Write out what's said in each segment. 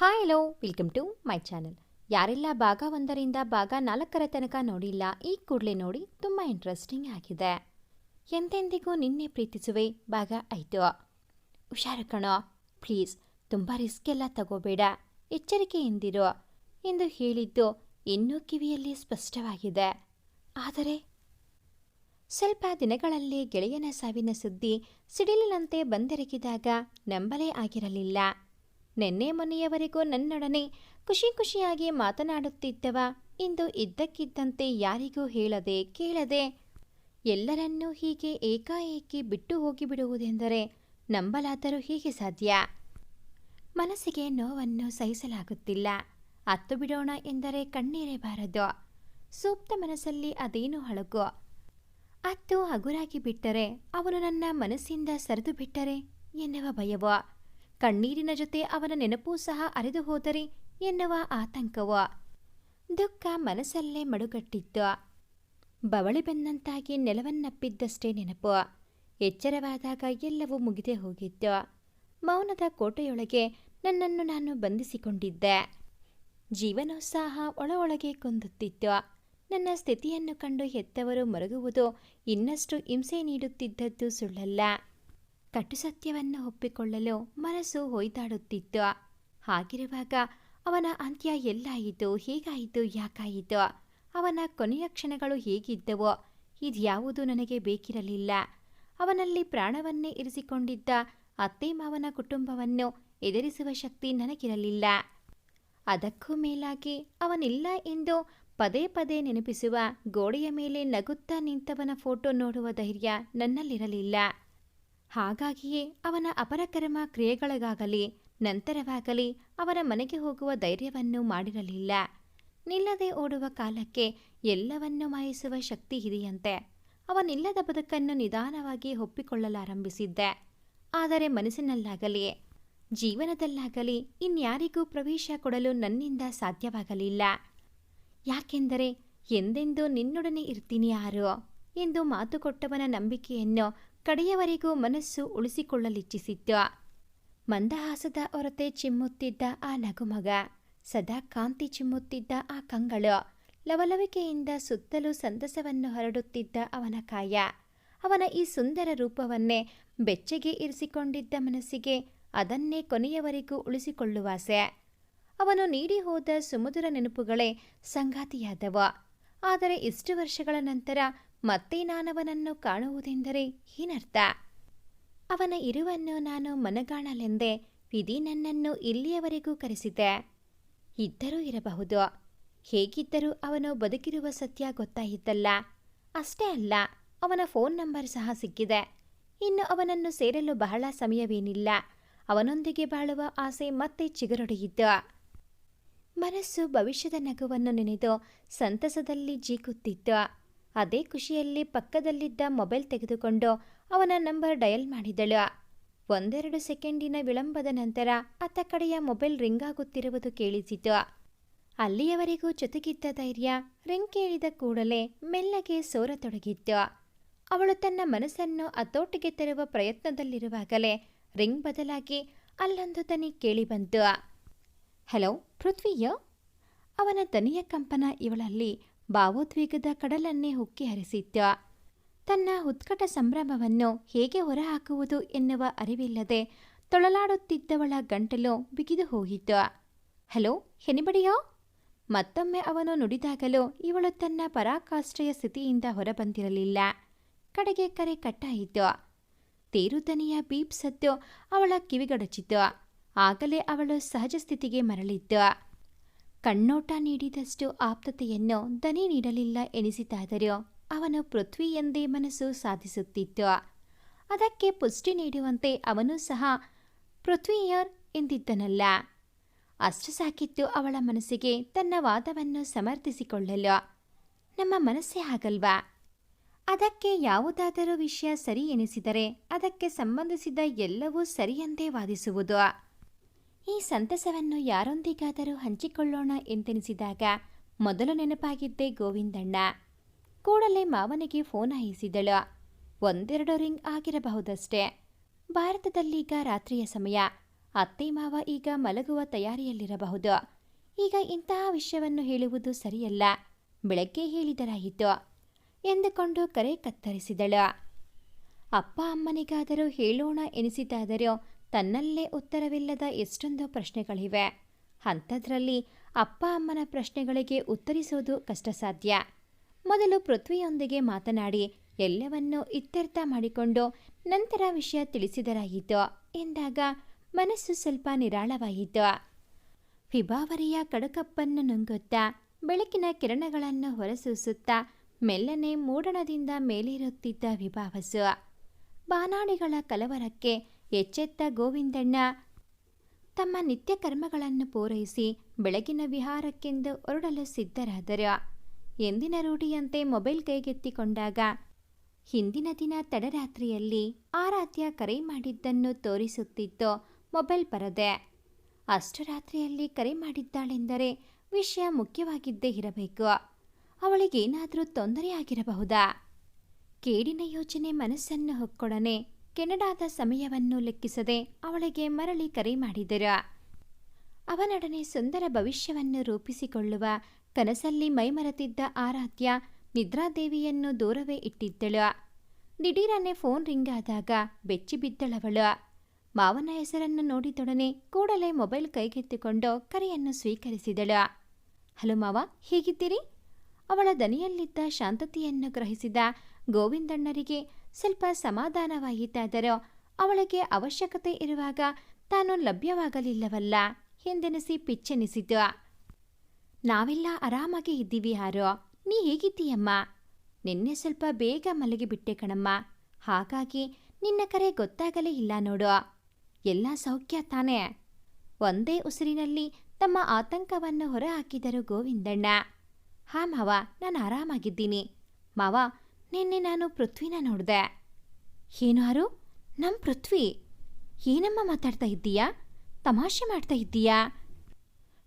Hi hello welcome to my channel ಯಾರೆಲ್ಲ ಭಾಗ ಒಂದರಿಂದ ಭಾಗ ನಾಲ್ಕರ ತನಕ ನೋಡಿಲ್ಲ, ಈ ಕೂಡಲೇ ನೋಡಿ ತುಂಬ ಇಂಟ್ರೆಸ್ಟಿಂಗ್ ಆಗಿದೆ. ಎಂದೆಂದಿಗೂ ನಿನ್ನೆ ಪ್ರೀತಿಸುವೆ. ಭಾಗ ಐದು. ಹುಷಾರು ಕಣೋ. ಪ್ಲೀಸ್ ತುಂಬ ರಿಸ್ಕ್ ಎಲ್ಲ ತಗೋಬೇಡ. ಎಚ್ಚರಿಕೆಯಿಂದಿರು. ಎಂದು ಹೇಳಿದ್ದು ಇನ್ನೂ ಕಿವಿಯಲ್ಲಿ ಸ್ಪಷ್ಟವಾಗಿದೆ. ಆದರೆ, ಸ್ವಲ್ಪ ದಿನಗಳಲ್ಲಿ ಗೆಳೆಯನ ಸಾವಿನ ಸುದ್ದಿ ಸಿಡಿಲಿನಂತೆ ಬಂದೆರಗಿದಾಗ ನಂಬಲೇ ಆಗಿರಲಿಲ್ಲ. ನಿನ್ನೆ ಮೊನ್ನೆಯವರೆಗೂ ನನ್ನೊಡನೆ ಖುಷಿ ಖುಷಿಯಾಗಿ ಮಾತನಾಡುತ್ತಿದ್ದವ. ಇಂದು ಇದ್ದಕ್ಕಿದ್ದಂತೆ ಯಾರಿಗೂ ಹೇಳದೆ ಕೇಳದೆ ಎಲ್ಲರನ್ನೂ ಹೀಗೆ ಏಕಾಏಕಿ ಬಿಟ್ಟು ಹೋಗಿಬಿಡುವುದೆಂದರೆ ನಂಬಲಾದರೂ ಹೀಗೆ ಸಾಧ್ಯ? ಮನಸ್ಸಿಗೆ ನೋವನ್ನು ಸಹಿಸಲಾಗುತ್ತಿಲ್ಲ. ಅತ್ತು ಬಿಡೋಣ ಎಂದರೆ ಕಣ್ಣೀರೇ ಬಾರದು ಸೂಕ್ತ ಮನಸ್ಸಲ್ಲಿ ಅದೇನು ಹಳಗು? ಅತ್ತು ಹಗುರಾಗಿ ಬಿಟ್ಟರೆ ಅವನು ನನ್ನ ಮನಸ್ಸಿಂದ ಸರಿದು ಬಿಟ್ಟರೆ ಎನ್ನುವ ಭಯವು? ಕಣ್ಣೀರಿನ ಜೊತೆ ಅವನ ನೆನಪೂ ಸಹ ಅರೆದು ಹೋದರೆ ಎನ್ನುವ ಆತಂಕವ. ದುಃಖ ಮನಸ್ಸಲ್ಲೇ ಮಡುಗಟ್ಟಿತ್ತು. ಬವಳಿ ಬೆನ್ನಂತಾಗಿ ನೆಲವನ್ನಪ್ಪಿದ್ದಷ್ಟೇ ನೆನಪು. ಎಚ್ಚರವಾದಾಗ ಎಲ್ಲವೂ ಮುಗಿದೇ ಹೋಗಿತ್ತು. ಮೌನದ ಕೋಟೆಯೊಳಗೆ ನನ್ನನ್ನು ನಾನು ಬಂಧಿಸಿಕೊಂಡಿದ್ದೆ. ಜೀವನೋತ್ಸಾಹ ಒಳ ಒಳಗೆ ಕೊಂದುತ್ತಿತ್ತು. ನನ್ನ ಸ್ಥಿತಿಯನ್ನು ಕಂಡು ಹೆತ್ತವರು ಮರುಗುವುದು ಇನ್ನಷ್ಟು ಹಿಂಸೆ ನೀಡುತ್ತಿದ್ದದ್ದು ಸುಳ್ಳಲ್ಲ. ಕಟು ಸತ್ಯವನ್ನು ಒಪ್ಪಿಕೊಳ್ಳಲು ಮನಸ್ಸು ಹೊಯ್ದಾಡುತ್ತಿತ್ತು. ಹಾಗಿರುವಾಗ ಅವನ ಅಂತ್ಯ ಎಲ್ಲಾಯಿತು, ಹೇಗಾಯಿತು, ಯಾಕಾಯಿತು? ಅವನ ಕೊನೆಯ ಕ್ಷಣಗಳು ಹೇಗಿದ್ದವೋ? ಇದ್ಯಾವುದೂ ನನಗೆ ಬೇಕಿರಲಿಲ್ಲ. ಅವನಲ್ಲಿ ಪ್ರಾಣವನ್ನೇ ಇರಿಸಿಕೊಂಡಿದ್ದ ಅತ್ತೆ ಮಾವನ ಕುಟುಂಬವನ್ನು ಎದುರಿಸುವ ಶಕ್ತಿ ನನಗಿರಲಿಲ್ಲ. ಅದಕ್ಕೂ ಮೇಲಾಗಿ ಅವನಿಲ್ಲ ಎಂದು ಪದೇ ಪದೇ ನೆನಪಿಸುವ ಗೋಡೆಯ ಮೇಲೆ ನಗುತ್ತಾ ನಿಂತವನ ಫೋಟೋ ನೋಡುವ ಧೈರ್ಯ ನನ್ನಲ್ಲಿರಲಿಲ್ಲ. ಹಾಗಾಗಿಯೇ ಅವನ ಅಪರಕರ್ಮ ಕ್ರಿಯೆಗಳಿಗಾಗಲಿ, ನಂತರವಾಗಲಿ ಅವರ ಮನೆಗೆ ಹೋಗುವ ಧೈರ್ಯವನ್ನು ಮಾಡಿರಲಿಲ್ಲ. ನಿಲ್ಲದೆ ಓಡುವ ಕಾಲಕ್ಕೆ ಎಲ್ಲವನ್ನೂ ಮಾಯಿಸುವ ಶಕ್ತಿ ಇದೆಯಂತೆ ಅವನಿಲ್ಲದ ಬದುಕನ್ನು ನಿಧಾನವಾಗಿ ಒಪ್ಪಿಕೊಳ್ಳಲಾರಂಭಿಸಿದ್ದೆ. ಆದರೆ ಮನಸ್ಸಿನಲ್ಲಾಗಲಿ ಜೀವನದಲ್ಲಾಗಲಿ ಇನ್ಯಾರಿಗೂ ಪ್ರವೇಶ ಕೊಡಲು ನನ್ನಿಂದ ಸಾಧ್ಯವಾಗಲಿಲ್ಲ. ಯಾಕೆಂದರೆ, ಎಂದೆಂದೂ ನಿನ್ನೊಡನೆ ಇರ್ತೀನಿ ಯಾರು? ಎಂದು ಮಾತು ಕೊಟ್ಟವನ ನಂಬಿಕೆಯನ್ನು ಕಡೆಯವರೆಗೂ ಮನಸ್ಸು ಉಳಿಸಿಕೊಳ್ಳಲಿಚ್ಛಿಸಿತ್ತು ಮಂದಹಾಸದ ಹೊರತೆ ಚಿಮ್ಮುತ್ತಿದ್ದ ಆ ನಗುಮಗ, ಸದಾ ಕಾಂತಿ ಚಿಮ್ಮುತ್ತಿದ್ದ ಆ ಕಂಗಳು, ಲವಲವಿಕೆಯಿಂದ ಸುತ್ತಲೂ ಸಂತಸವನ್ನು ಹರಡುತ್ತಿದ್ದ ಅವನ ಕಾಯ. ಅವನ ಈ ಸುಂದರ ರೂಪವನ್ನೇ ಬೆಚ್ಚಗೆ ಇರಿಸಿಕೊಂಡಿದ್ದ ಮನಸ್ಸಿಗೆ ಅದನ್ನೇ ಕೊನೆಯವರೆಗೂ ಉಳಿಸಿಕೊಳ್ಳುವಾಸೆ ಅವನು ನೀಡಿ ಹೋದ ಸುಮಧುರ ನೆನಪುಗಳೇ ಸಂಗಾತಿಯಾದವು. ಆದರೆ ಇಷ್ಟು ವರ್ಷಗಳ ನಂತರ ಮತ್ತೆ ನಾನವನನ್ನು ಕಾಣುವುದೆಂದರೆ ಏನರ್ಥ ಅವನ ಇರುವನ್ನು ನಾನು ಮನಗಾಣಲೆಂದೇ ವಿಧಿ ನನ್ನನ್ನು ಇಲ್ಲಿಯವರೆಗೂ ಕರೆಸಿದೆ ಇದ್ದರೂ ಇರಬಹುದು. ಹೇಗಿದ್ದರೂ ಅವನು ಬದುಕಿರುವ ಸತ್ಯ ಗೊತ್ತಾಯಿದ್ದಲ್ಲ ಅಷ್ಟೇ ಅಲ್ಲ, ಅವನ ಫೋನ್ ನಂಬರ್ ಸಹ ಸಿಕ್ಕಿದೆ. ಇನ್ನು ಅವನನ್ನು ಸೇರಲು ಬಹಳ ಸಮಯವೇನಿಲ್ಲ. ಅವನೊಂದಿಗೆ ಬಾಳುವ ಆಸೆ ಮತ್ತೆ ಚಿಗುರೊಡೆಯಿತು. ಮನಸ್ಸು ಭವಿಷ್ಯದ ನಗುವನ್ನು ನೆನೆದು ಸಂತಸದಲ್ಲಿ ಜೀಕುತ್ತಿತ್ತು. ಅದೇ ಖುಷಿಯಲ್ಲಿ ಪಕ್ಕದಲ್ಲಿದ್ದ ಮೊಬೈಲ್ ತೆಗೆದುಕೊಂಡು ಅವನ ನಂಬರ್ ಡಯಲ್ ಮಾಡಿದಳು. ಒಂದೆರಡು ಸೆಕೆಂಡಿನ ವಿಳಂಬದ ನಂತರ ಅತ್ತ ಕಡೆಯ ಮೊಬೈಲ್ ರಿಂಗ್ ಆಗುತ್ತಿರುವುದು ಕೇಳಿಸಿತು. ಅಲ್ಲಿಯವರೆಗೂ ಜೊತೆಗಿದ್ದ ಧೈರ್ಯ ರಿಂಗ್ ಕೇಳಿದ ಕೂಡಲೇ ಮೆಲ್ಲಗೆ ಸೋರತೊಡಗಿತ್ತು. ಅವಳು ತನ್ನ ಮನಸ್ಸನ್ನು ಹತೋಟಿಗೆ ತರುವ ಪ್ರಯತ್ನದಲ್ಲಿರುವಾಗಲೇ ರಿಂಗ್ ಬದಲಾಗಿ ಅಲ್ಲೊಂದು ದನಿ ಕೇಳಿಬಂತು ಹಲೋ, ಪೃಥ್ವಿಯೋ? ಅವನ ದನಿಯ ಕಂಪನ ಇವಳಲ್ಲಿ ಭಾವೋದ್ವೇಗದ ಕಡಲನ್ನೇ ಹುಕ್ಕಿ ಹರಿಸಿದ್ದ ತನ್ನ ಉತ್ಕಟ ಸಂಭ್ರಮವನ್ನು ಹೇಗೆ ಹೊರಹಾಕುವುದು ಎನ್ನುವ ಅರಿವಿಲ್ಲದೆ ತೊಳಲಾಡುತ್ತಿದ್ದವಳ ಗಂಟಲು ಬಿಗಿದು ಹೋಗಿತ್ತು. ಹಲೋ ಹೆನಿಬಡಿಯೋ ಮತ್ತೊಮ್ಮೆ ಅವನು ನುಡಿದಾಗಲೂ ಇವಳು ತನ್ನ ಪರಾಕಾಷ್ಠೆಯ ಸ್ಥಿತಿಯಿಂದ ಹೊರಬಂದಿರಲಿಲ್ಲ. ಕಡೆಗೆ ಕರೆ ಕಟ್ಟಾಯಿತು. ತೇರುದನಿಯ ಬೀಪ್ ಸದ್ದು ಅವಳ ಕಿವಿಗಡಚಿತು. ಆಗಲೇ ಅವಳು ಸಹಜ ಸ್ಥಿತಿಗೆ ಮರಳಿದ್ದು ಕಣ್ಣೋಟ ನೀಡಿದಷ್ಟು ಆಪ್ತತೆಯನ್ನು ದನಿ ನೀಡಲಿಲ್ಲ ಎನಿಸಿತಾದರೂ ಅವನು ಪೃಥ್ವಿ ಎಂದೇ ಮನಸ್ಸು ಸಾಧಿಸುತ್ತಿತ್ತು. ಅದಕ್ಕೆ ಪುಷ್ಟಿ ನೀಡುವಂತೆ ಅವನು ಸಹ ಪೃಥ್ವಿಯರ್ ಎಂದಿದ್ದನಲ್ಲ. ಅಷ್ಟು ಸಾಕಿತ್ತು ಅವಳ ಮನಸ್ಸಿಗೆ ತನ್ನ ವಾದವನ್ನು ಸಮರ್ಥಿಸಿಕೊಳ್ಳಲು. ನಮ್ಮ ಮನಸ್ಸೇ ಆಗಲ್ವಾ ಅದಕ್ಕೆ ಯಾವುದಾದರೂ ವಿಷಯ ಸರಿ ಎನಿಸಿದರೆ ಅದಕ್ಕೆ ಸಂಬಂಧಿಸಿದ ಎಲ್ಲವೂ ಸರಿಯಂತೆ ವಾದಿಸುವುದು. ಈ ಸಂತಸವನ್ನು ಯಾರೊಂದಿಗಾದರೂ ಹಂಚಿಕೊಳ್ಳೋಣ ಎಂದೆನಿಸಿದಾಗ ಮೊದಲು ನೆನಪಾಗಿದ್ದೇ ಗೋವಿಂದಣ್ಣ. ಕೂಡಲೇ ಮಾವನಿಗೆ ಫೋನ್ ಹಾಯಿಸಿದಳು. ಒಂದೆರಡು ರಿಂಗ್ ಆಗಿರಬಹುದಷ್ಟೇ. ಭಾರತದಲ್ಲೀಗ ರಾತ್ರಿಯ ಸಮಯ. ಅತ್ತೆ ಮಾವ ಈಗ ಮಲಗುವ ತಯಾರಿಯಲ್ಲಿರಬಹುದು. ಈಗ ಇಂತಹ ವಿಷಯವನ್ನು ಹೇಳುವುದು ಸರಿಯಲ್ಲ. ಬೆಳಗ್ಗೆ ಹೇಳಿದರಾಯಿತು. ಎಂದುಕೊಂಡು ಕರೆ ಕತ್ತರಿಸಿದಳು. ಅಪ್ಪ ಅಮ್ಮನಿಗಾದರೂ ಹೇಳೋಣ ಎನಿಸಿದಾದರೂ ತನ್ನಲ್ಲೇ ಉತ್ತರವಿಲ್ಲದ ಎಷ್ಟೊಂದು ಪ್ರಶ್ನೆಗಳಿವೆ. ಅಂಥದ್ರಲ್ಲಿ ಅಪ್ಪ ಅಮ್ಮನ ಪ್ರಶ್ನೆಗಳಿಗೆ ಉತ್ತರಿಸೋದು ಕಷ್ಟ ಸಾಧ್ಯ ಮೊದಲು ಪೃಥ್ವಿಯೊಂದಿಗೆ ಮಾತನಾಡಿ ಎಲ್ಲವನ್ನೂ ಇತ್ಯರ್ಥ ಮಾಡಿಕೊಂಡು ನಂತರ ವಿಷಯ ತಿಳಿಸಿದರಾಯಿತು ಎಂದಾಗ ಮನಸ್ಸು ಸ್ವಲ್ಪ ನಿರಾಳವಾಯಿತು. ವಿಭಾವರಿಯ ಕಡಕಪ್ಪನ್ನು ನುಂಗುತ್ತಾ ಬೆಳಕಿನ ಕಿರಣಗಳನ್ನು ಹೊರಸೂಸುತ್ತಾ ಮೆಲ್ಲನೆ ಮೂಡಣದಿಂದ ಮೇಲೇರುತ್ತಿದ್ದ ವಿಭಾವಸು. ಬಾನಾಡಿಗಳ ಕಲವರಕ್ಕೆ ಎಚ್ಚೆತ್ತ ಗೋವಿಂದಣ್ಣ. ತಮ್ಮ ನಿತ್ಯ ಕರ್ಮಗಳನ್ನು ಪೂರೈಸಿ ಬೆಳಗಿನ ವಿಹಾರಕ್ಕೆಂದು ಹೊರಡಲು ಸಿದ್ಧರಾದರು. ಎಂದಿನ ರೂಢಿಯಂತೆ ಮೊಬೈಲ್ ಕೈಗೆತ್ತಿಕೊಂಡಾಗ ಹಿಂದಿನ ದಿನ ತಡರಾತ್ರಿಯಲ್ಲಿ ಆರಾಧ್ಯ ಕರೆ ಮಾಡಿದ್ದನ್ನು ತೋರಿಸುತ್ತಿತ್ತು ಮೊಬೈಲ್ ಪರದೆ. ಅಷ್ಟು ರಾತ್ರಿಯಲ್ಲಿ ಕರೆ ಮಾಡಿದ್ದಾಳೆಂದರೆ ವಿಷಯ ಮುಖ್ಯವಾಗಿದ್ದೇ ಇರಬೇಕು. ಅವಳಿಗೇನಾದರೂ ತೊಂದರೆಯಾಗಿರಬಹುದಾ? ಕೇಡಿನ ಯೋಚನೆ ಮನಸ್ಸನ್ನು ಹೊಕ್ಕೊಡನೆ ಕೆನಡಾದ ಸಮಯವನ್ನು ಲೆಕ್ಕಿಸದೆ ಅವಳಿಗೆ ಮರಳಿ ಕರೆ ಮಾಡಿದರು. ಅವನೊಡನೆ ಸುಂದರ ಭವಿಷ್ಯವನ್ನು ರೂಪಿಸಿಕೊಳ್ಳುವ ಕನಸಲ್ಲಿ ಮೈಮರೆತಿದ್ದ ಆರಾಧ್ಯ ನಿದ್ರಾದೇವಿಯನ್ನು ದೂರವೇ ಇಟ್ಟಿದ್ದಳು. ದಿಢೀರನೆ ಫೋನ್ ರಿಂಗ್ ಆದಾಗ ಬೆಚ್ಚಿ ಬಿದ್ದಳವಳು. ಮಾವನ ಹೆಸರನ್ನು ನೋಡಿದೊಡನೆ ಕೂಡಲೇ ಮೊಬೈಲ್ ಕೈಗೆತ್ತಿಕೊಂಡು ಕರೆಯನ್ನು ಸ್ವೀಕರಿಸಿದಳು. ಹಲೋ ಮಾವ, ಹೇಗಿದ್ದೀರಿ? ಅವಳ ದನಿಯಲ್ಲಿದ್ದ ಶಾಂತತೆಯನ್ನು ಗ್ರಹಿಸಿದ ಗೋವಿಂದಣ್ಣರಿಗೆ ಸ್ವಲ್ಪ ಸಮಾಧಾನವಾಯಿತಾದರೂ ಅವಳಿಗೆ ಅವಶ್ಯಕತೆ ಇರುವಾಗ ತಾನು ಲಭ್ಯವಾಗಲಿಲ್ಲವಲ್ಲ ಎಂದೆನಿಸಿ ಪಿಚ್ಚೆನಿಸಿತು. ನಾವೆಲ್ಲ ಆರಾಮಾಗಿ ಇದ್ದೀವಿ ಯಾರೋ ನೀ ಹೇಗಿದ್ದೀಯಮ್ಮ? ನಿನ್ನೆ ಸ್ವಲ್ಪ ಬೇಗ ಮಲಗಿಬಿಟ್ಟೆ ಕಣಮ್ಮ. ಹಾಗಾಗಿ ನಿನ್ನ ಕರೆ ಗೊತ್ತಾಗಲೇ ಇಲ್ಲ ನೋಡು. ಎಲ್ಲ ಸೌಖ್ಯ ತಾನೇ? ಒಂದೇ ಉಸಿರಿನಲ್ಲಿ ತಮ್ಮ ಆತಂಕವನ್ನು ಹೊರಹಾಕಿದರು ಗೋವಿಂದಣ್ಣ. ಹಾ ಮಾವ, ನಾನು ಆರಾಮಾಗಿದ್ದೀನಿ. ಮಾವ ನಿನ್ನೆ ನಾನು ಪೃಥ್ವಿನ ನೋಡಿದೆ. ಏನು ಅರು? ನಮ್ಮ ಪೃಥ್ವಿ. ಏನಮ್ಮ ಮಾತಾಡ್ತಾ ಇದ್ದೀಯಾ? ತಮಾಷೆ ಮಾಡ್ತಾ ಇದ್ದೀಯಾ?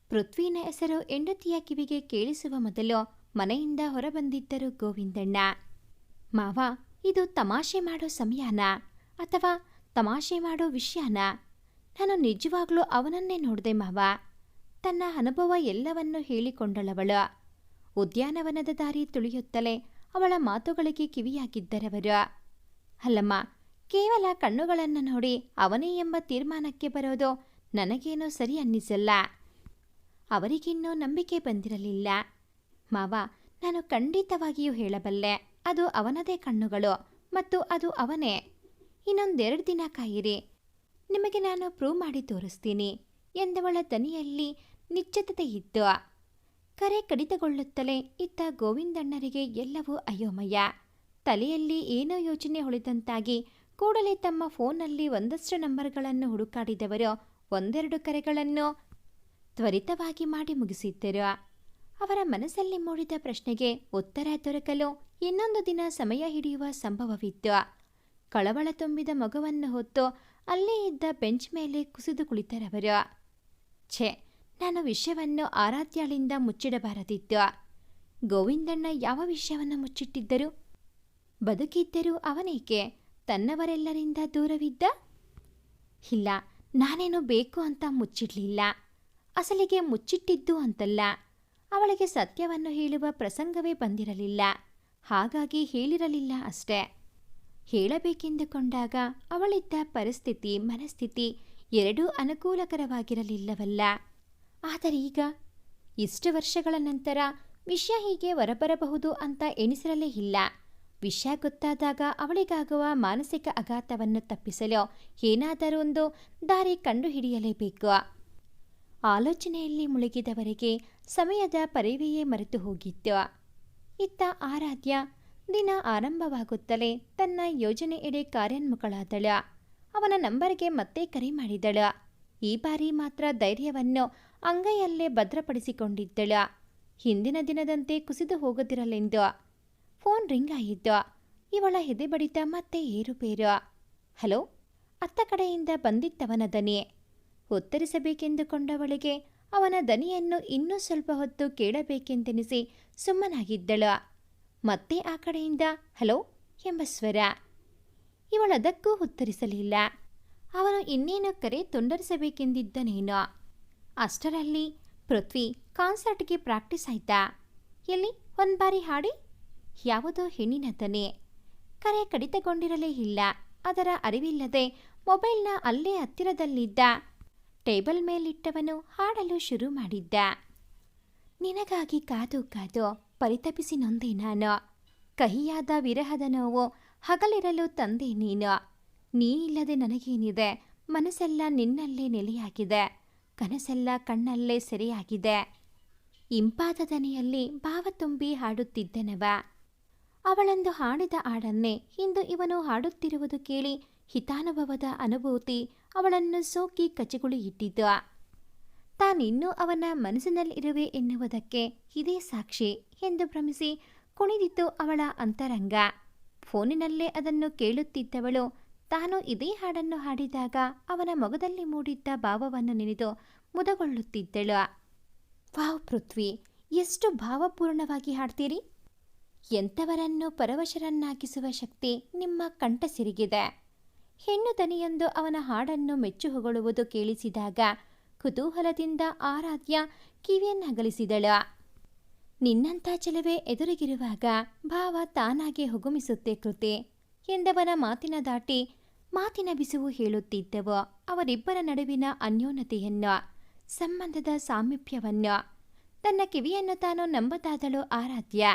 ಪೃಥ್ವಿನ ಹೆಸರು ಹೆಂಡತಿಯ ಕಿವಿಗೆ ಕೇಳಿಸುವ ಮೊದಲು ಮನೆಯಿಂದ ಹೊರಬಂದಿದ್ದರು ಗೋವಿಂದಣ್ಣ. ಮಾವ, ಇದು ತಮಾಷೆ ಮಾಡೋ ಸಮಯನಾ? ಅಥವಾ ತಮಾಷೆ ಮಾಡೋ ವಿಷಯಾನ? ನಾನು ನಿಜವಾಗ್ಲೂ ಅವನನ್ನೇ ನೋಡಿದೆ ಮಾವ. ತನ್ನ ಅನುಭವ ಎಲ್ಲವನ್ನೂ ಹೇಳಿಕೊಂಡಳವಳು. ಉದ್ಯಾನವನದ ದಾರಿ ತುಳಿಯುತ್ತಲೇ ಅವಳ ಮಾತುಗಳಿಗೆ ಕಿವಿಯಾಗಿದ್ದರವರು. ಅಲ್ಲಮ್ಮ, ಕೇವಲ ಕಣ್ಣುಗಳನ್ನು ನೋಡಿ ಅವನೇ ಎಂಬ ತೀರ್ಮಾನಕ್ಕೆ ಬರೋದು ನನಗೇನೋ ಸರಿ ಅನ್ನಿಸಲ್ಲ. ಅವರಿಗಿನ್ನೂ ನಂಬಿಕೆ ಬಂದಿರಲಿಲ್ಲ. ಮಾವ, ನಾನು ಖಂಡಿತವಾಗಿಯೂ ಹೇಳಬಲ್ಲೆ, ಅದು ಅವನದೇ ಕಣ್ಣುಗಳು ಮತ್ತು ಅದು ಅವನೇ. ಇನ್ನೊಂದೆರಡು ದಿನ ಕಾಯಿರಿ. ನಿಮಗೆ ನಾನು ಪ್ರೂವ್ ಮಾಡಿ ತೋರಿಸ್ತೀನಿ ಎಂದವಳ ದನಿಯಲ್ಲಿ ನಿಶ್ಚಿತತೆ ಇತ್ತು. ಕರೆ ಕಡಿತಗೊಳ್ಳುತ್ತಲೇ ಇತ್ತ ಗೋವಿಂದಣ್ಣರಿಗೆ ಎಲ್ಲವೂ ಅಯೋಮಯ. ತಲೆಯಲ್ಲಿ ಏನೋ ಯೋಚನೆ ಹೊಳಿದಂತಾಗಿ ಕೂಡಲೇ ತಮ್ಮ ಫೋನಲ್ಲಿ ಒಂದಷ್ಟು ನಂಬರ್ಗಳನ್ನು ಹುಡುಕಾಡಿದವರು ಒಂದೆರಡು ಕರೆಗಳನ್ನು ತ್ವರಿತವಾಗಿ ಮಾಡಿ ಮುಗಿಸಿದ್ದರು. ಅವರ ಮನಸ್ಸಲ್ಲಿ ಮೂಡಿದ ಪ್ರಶ್ನೆಗೆ ಉತ್ತರ ದೊರಕಲು ಇನ್ನೊಂದು ದಿನ ಸಮಯ ಹಿಡಿಯುವ ಸಂಭವವಿತ್ತು. ಕಳವಳ ತುಂಬಿದ ಮಗುವನ್ನು ಹೊತ್ತು ಅಲ್ಲೇ ಇದ್ದ ಬೆಂಚ್ ಮೇಲೆ ಕುಸಿದು ಕುಳಿತರವರು. ಛೆ ನಾನು ವಿಷಯವನ್ನು ಆರಾಧ್ಯಾಳಿಂದ ಮುಚ್ಚಿಡಬಾರದಿತ್ತು. ಗೋವಿಂದಣ್ಣ ಯಾವ ವಿಷಯವನ್ನು ಮುಚ್ಚಿಟ್ಟಿದ್ದರು? ಬದುಕಿದ್ದರೂ ಅವನೇಕೆ? ತನ್ನವರೆಲ್ಲರಿಂದ ದೂರವಿದ್ದ? ಇಲ್ಲ, ನಾನೇನು ಬೇಕು ಅಂತ ಮುಚ್ಚಿಡ್ಲಿಲ್ಲ. ಅಸಲಿಗೆ ಮುಚ್ಚಿಟ್ಟಿದ್ದು ಅಂತಲ್ಲ. ಅವಳಿಗೆ ಸತ್ಯವನ್ನು ಹೇಳುವ ಪ್ರಸಂಗವೇ ಬಂದಿರಲಿಲ್ಲ. ಹಾಗಾಗಿ ಹೇಳಿರಲಿಲ್ಲ ಅಷ್ಟೇ. ಹೇಳಬೇಕೆಂದುಕೊಂಡಾಗ ಅವಳಿದ್ದ ಪರಿಸ್ಥಿತಿ, ಮನಸ್ಥಿತಿ ಎರಡೂ ಅನುಕೂಲಕರವಾಗಿರಲಿಲ್ಲವಲ್ಲ. ಆದರೆ ಈಗ ಇಷ್ಟು ವರ್ಷಗಳ ನಂತರ ವಿಷಯ ಹೀಗೆ ಹೊರಬರಬಹುದು ಅಂತ ಎಣಿಸಿರಲೇ ಇಲ್ಲ. ವಿಷಯ ಗೊತ್ತಾದಾಗ ಅವಳಿಗಾಗುವ ಮಾನಸಿಕ ಆಘಾತವನ್ನು ತಪ್ಪಿಸಲು ಏನಾದರೂ ಒಂದು ದಾರಿ ಕಂಡುಹಿಡಿಯಲೇಬೇಕು. ಆಲೋಚನೆಯಲ್ಲಿ ಮುಳುಗಿದವರಿಗೆ ಸಮಯದ ಪರಿವೆಯೇ ಮರೆತು ಹೋಗಿತ್ತು. ಇತ್ತ ಆರಾಧ್ಯ ದಿನ ಆರಂಭವಾಗುತ್ತಲೇ ತನ್ನ ಯೋಜನೆ ಎಡೆ ಕಾರ್ಯೋನ್ಮುಖಳಾದಳ. ಅವನ ನಂಬರ್ಗೆ ಮತ್ತೆ ಕರೆ ಮಾಡಿದಳ. ಈ ಬಾರಿ ಮಾತ್ರ ಧೈರ್ಯವನ್ನು ಅಂಗೈಯಲ್ಲೇ ಭದ್ರಪಡಿಸಿಕೊಂಡಿದ್ದಳ. ಹಿಂದಿನ ದಿನದಂತೆ ಕುಸಿದು ಹೋಗದಿರಲೆಂದು ಫೋನ್ ರಿಂಗ್ ಆಯಿತು ಇವಳ ಎದೆ ಬಡಿತ ಮತ್ತೆ ಏರುಪೇರು. ಹಲೋ, ಅತ್ತ ಕಡೆಯಿಂದ ಬಂದಿತ್ತವನ ದನಿ. ಉತ್ತರಿಸಬೇಕೆಂದುಕೊಂಡವಳಿಗೆ ಅವನ ದನಿಯನ್ನು ಇನ್ನೂ ಸ್ವಲ್ಪ ಹೊತ್ತು ಕೇಳಬೇಕೆಂದೆನಿಸಿ ಸುಮ್ಮನಾಗಿದ್ದಳು. ಮತ್ತೆ ಆ ಕಡೆಯಿಂದ, ಹಲೋ, ಎಂಬ ಸ್ವರ. ಇವಳದಕ್ಕೂ ಉತ್ತರಿಸಲಿಲ್ಲ. ಅವನು ಇನ್ನೇನು ಕರೆ ತುಂಡರಿಸಬೇಕೆಂದಿದ್ದನೇನೋ. ಅಷ್ಟರಲ್ಲಿ ಪೃಥ್ವಿ ಕಾನ್ಸರ್ಟ್ಗೆ ಪ್ರಾಕ್ಟೀಸ್ ಆಯ್ತಾ. ಎಲ್ಲಿ? ಒಂದು ಬಾರಿ ಹಾಡಿ. ಯಾವುದೋ ಹೆಣ್ಣಿನ ದನಿ ಕರೆ ಕಡಿತಗೊಂಡಿರಲೇ ಇಲ್ಲ. ಅದರ ಅರಿವಿಲ್ಲದೆ ಮೊಬೈಲ್ನ ಅಲ್ಲೇ ಹತ್ತಿರದಲ್ಲಿದ್ದ ಟೇಬಲ್ ಮೇಲಿಟ್ಟವನು ಹಾಡಲು ಶುರು ಮಾಡಿದ್ದ. ನಿನಗಾಗಿ ಕಾದು ಕಾದು ಪರಿತಪಿಸಿ ನೊಂದೆ ನಾನು. ಕಹಿಯಾದ ವಿರಹದ ನೋವು ಹಗಲಿರಲು ತಂದೆ ನೀನು. ನೀನಿಲ್ಲದೆ ನನಗೇನಿದೆ? ಮನಸ್ಸೆಲ್ಲ ನಿನ್ನಲ್ಲೇ ನೆಲೆಯಾಗಿದೆ. ಕನಸೆಲ್ಲ ಕಣ್ಣಲ್ಲೇ ಸೆರೆಯಾಗಿದೆ. ಇಂಪಾದ ದನಿಯಲ್ಲಿ ಭಾವ ತುಂಬಿ ಹಾಡುತ್ತಿದ್ದೆನವ. ಅವಳಂದು ಹಾಡಿದ ಹಾಡನ್ನೇ ಇಂದು ಇವನು ಹಾಡುತ್ತಿರುವುದು ಕೇಳಿ ಹಿತಾನುಭವದ ಅನುಭೂತಿ ಅವಳನ್ನು ಸೋಕಿ ಕಚಿಗುಳಿ ಇಟ್ಟಿದ್ದ. ತಾನಿನ್ನೂ ಅವನ ಮನಸ್ಸಿನಲ್ಲಿರುವೆ ಎನ್ನುವುದಕ್ಕೆ ಇದೇ ಸಾಕ್ಷಿ ಎಂದು ಭ್ರಮಿಸಿ ಕುಣಿದಿತ್ತು ಅವಳ ಅಂತರಂಗ. ಫೋನಿನಲ್ಲೇ ಅದನ್ನು ಕೇಳುತ್ತಿದ್ದವಳು ತಾನು ಇದೇ ಹಾಡನ್ನು ಹಾಡಿದಾಗ ಅವನ ಮೊಗದಲ್ಲಿ ಮೂಡಿದ್ದ ಭಾವವನ್ನು ನೆನೆದು ಮುದಗೊಳ್ಳುತ್ತಿದ್ದಳು. ವಾವ್ ಪೃಥ್ವಿ, ಎಷ್ಟು ಭಾವಪೂರ್ಣವಾಗಿ ಹಾಡ್ತೀರಿ? ಎಂಥವರನ್ನು ಪರವಶರನ್ನಾಗಿಸುವ ಶಕ್ತಿ ನಿಮ್ಮ ಕಂಠ ಸಿರಿಗಿದೆ ಹೆಣ್ಣು ದನಿಯೊಂದು ಅವನ ಹಾಡನ್ನು ಮೆಚ್ಚು ಹೊಗಳುವುದು ಕೇಳಿಸಿದಾಗ ಕುತೂಹಲದಿಂದ ಆರಾಧ್ಯ ಕಿವಿಯನ್ನಗಲಿಸಿದಳು ನಿನ್ನಂಥ ಚೆಲುವೆ ಎದುರಿಗಿರುವಾಗ ಭಾವ ತಾನಾಗೆ ಹುಗುಮಿಸುತ್ತೆ ಕೃತಿ ಎಂದವನ ಮಾತಿನ ದಾಟಿ ಮಾತಿನ ಬಿಸುವು ಹೇಳುತ್ತಿದ್ದೆವು ಅವರಿಬ್ಬರ ನಡುವಿನ ಅನ್ಯೋನ್ಯತೆಯನ್ನು, ಸಂಬಂಧದ ಸಾಮೀಪ್ಯವನ್ನು, ತನ್ನ ಕಿವಿಯನ್ನು ತಾನು ನಂಬದಾದಳು ಆರಾಧ್ಯ.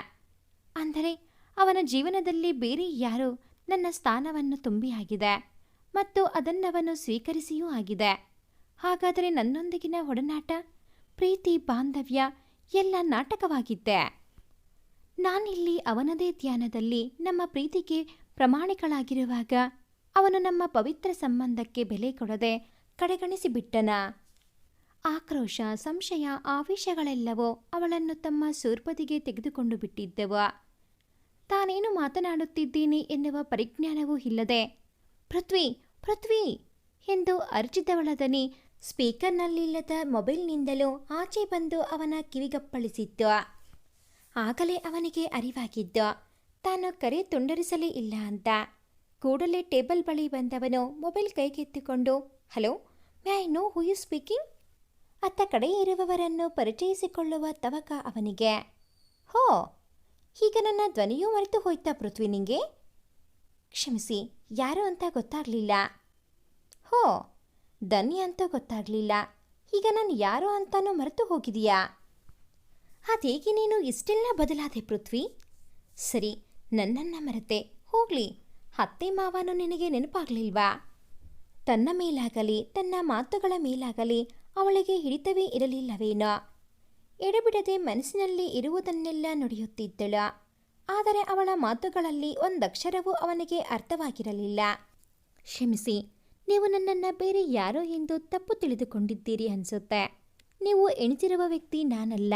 ಅಂದರೆ ಅವನ ಜೀವನದಲ್ಲಿ ಬೇರೆ ಯಾರು ನನ್ನ ಸ್ಥಾನವನ್ನು ತುಂಬಿಯಾಗಿದೆ ಮತ್ತು ಅದನ್ನವನು ಸ್ವೀಕರಿಸಿಯೂ ಆಗಿದೆ. ಹಾಗಾದರೆ ನನ್ನೊಂದಿಗಿನ ಒಡನಾಟ, ಪ್ರೀತಿ, ಬಾಂಧವ್ಯ ಎಲ್ಲ ನಾಟಕವಾಗಿದ್ದೆ. ನಾನಿಲ್ಲಿ ಅವನದೇ ಧ್ಯಾನದಲ್ಲಿ ನಮ್ಮ ಪ್ರೀತಿಗೆ ಪ್ರಮಾಣಿಗಳಾಗಿರುವಾಗ ಅವನು ನಮ್ಮ ಪವಿತ್ರ ಸಂಬಂಧಕ್ಕೆ ಬೆಲೆ ಕೊಡದೆ ಕಡೆಗಣಿಸಿಬಿಟ್ಟನ ಆಕ್ರೋಶ, ಸಂಶಯ, ಆವೇಶಗಳೆಲ್ಲವೂ ಅವಳನ್ನು ತಮ್ಮ ಸೂರ್ಪದಿಗೆ ತೆಗೆದುಕೊಂಡು ಬಿಟ್ಟಿದ್ದವ. ತಾನೇನು ಮಾತನಾಡುತ್ತಿದ್ದೀನಿ ಎನ್ನುವ ಪರಿಜ್ಞಾನವೂ ಇಲ್ಲದೆ, ಪೃಥ್ವಿ ಪೃಥ್ವಿ ಎಂದು ಅರ್ಜಿದವಳ ದನಿ ಸ್ಪೀಕರ್ನಲ್ಲಿಲ್ಲದ ಮೊಬೈಲ್ನಿಂದಲೂ ಆಚೆ ಬಂದು ಅವನ ಕಿವಿಗಪ್ಪಳಿಸಿದ್ದ ಆಗಲೇ ಅವನಿಗೆ ಅರಿವಾಗಿದ್ದ ತಾನು ಕರೆ ತುಂಡರಿಸಲೇ ಇಲ್ಲ ಅಂತ. ಕೂಡಲೇ ಟೇಬಲ್ ಬಳಿ ಬಂದವನು mobile ಕೈಗೆತ್ತಿಕೊಂಡು, hello may I know who you speaking ಅತ್ತ ಕಡೆ ಇರುವವರನ್ನು ಪರಿಚಯಿಸಿಕೊಳ್ಳುವ ತವಕ ಅವನಿಗೆ, ಹೋ, ಈಗ ನನ್ನ ಧ್ವನಿಯೂ ಮರೆತು ಹೋಯ್ತಾ ಪೃಥ್ವಿ ನಿಂಗೆ? ಕ್ಷಮಿಸಿ, ಯಾರು ಅಂತ ಗೊತ್ತಾಗಲಿಲ್ಲ. ಹೋ, ಧನಿ ಅಂತ ಗೊತ್ತಾಗಲಿಲ್ಲ. ಈಗ ನಾನು ಯಾರು ಅಂತಾನೂ ಮರೆತು ಹೋಗಿದೀಯಾ? ಅದೇಗೆ ನೀನು ಇಷ್ಟೆಲ್ಲ ಬದಲಾದೆ ಪೃಥ್ವಿ? ಸರಿ, ನನ್ನನ್ನು ಮರೆತೆ, ಹೋಗ್ಲಿ. ಅತ್ತೆ ಮಾವನು ನಿನಗೆ ನೆನಪಾಗಲಿಲ್ವಾ? ತನ್ನ ಮೇಲಾಗಲಿ, ತನ್ನ ಮಾತುಗಳ ಮೇಲಾಗಲಿ ಅವಳಿಗೆ ಹಿಡಿತವೇ ಇರಲಿಲ್ಲವೇನೋ? ಎಡಬಿಡದೆ ಮನಸ್ಸಿನಲ್ಲಿ ಇರುವುದನ್ನೆಲ್ಲ ನುಡಿಯುತ್ತಿದ್ದಳು. ಆದರೆ ಅವಳ ಮಾತುಗಳಲ್ಲಿ ಒಂದಕ್ಷರವೂ ಅವನಿಗೆ ಅರ್ಥವಾಗಿರಲಿಲ್ಲ. ಕ್ಷಮಿಸಿ, ನೀವು ನನ್ನನ್ನು ಬೇರೆ ಯಾರೋ ಎಂದು ತಪ್ಪು ತಿಳಿದುಕೊಂಡಿದ್ದೀರಿ ಅನಿಸುತ್ತೆ. ನೀವು ಎಣಿಸಿರುವ ವ್ಯಕ್ತಿ ನಾನಲ್ಲ.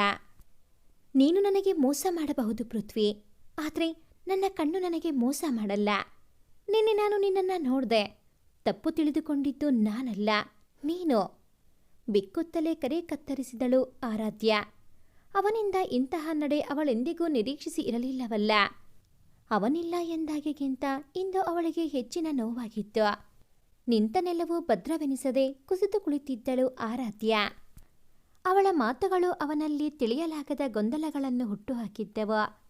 ನೀನು ನನಗೆ ಮೋಸ ಮಾಡಬಹುದು ಪೃಥ್ವಿ. ಆದರೆ ನನ್ನ ಕಣ್ಣು ನನಗೆ ಮೋಸ ಮಾಡಲ್ಲ. ನಿನ್ನೆ ನಾನು ನಿನ್ನನ್ನು ನೋಡಿದೆ. ತಪ್ಪು ತಿಳಿದುಕೊಂಡಿದ್ದು ನಾನಲ್ಲ, ನೀನು. ಬಿಕ್ಕುತ್ತಲೇ ಕರೆ ಕತ್ತರಿಸಿದಳು ಆರಾಧ್ಯ. ಅವನಿಂದ ಇಂತಹ ನಡೆ ಅವಳೆಂದಿಗೂ ನಿರೀಕ್ಷಿಸಿ ಇರಲಿಲ್ಲವಲ್ಲ. ಅವನಿಲ್ಲ ಎಂದಾಗಿಗಿಂತ ಇಂದು ಅವಳಿಗೆ ಹೆಚ್ಚಿನ ನೋವಾಗಿತ್ತು. ನಿಂತ ನೆಲವು ಭದ್ರವೆನಿಸದೆ ಕುಸಿದು ಕುಳಿತಿದ್ದಳು ಆರಾಧ್ಯ. ಅವಳ ಮಾತುಗಳು ಅವನಲ್ಲಿ ತಿಳಿಯಲಾಗದ ಗೊಂದಲಗಳನ್ನು ಹುಟ್ಟುಹಾಕಿದ್ದವು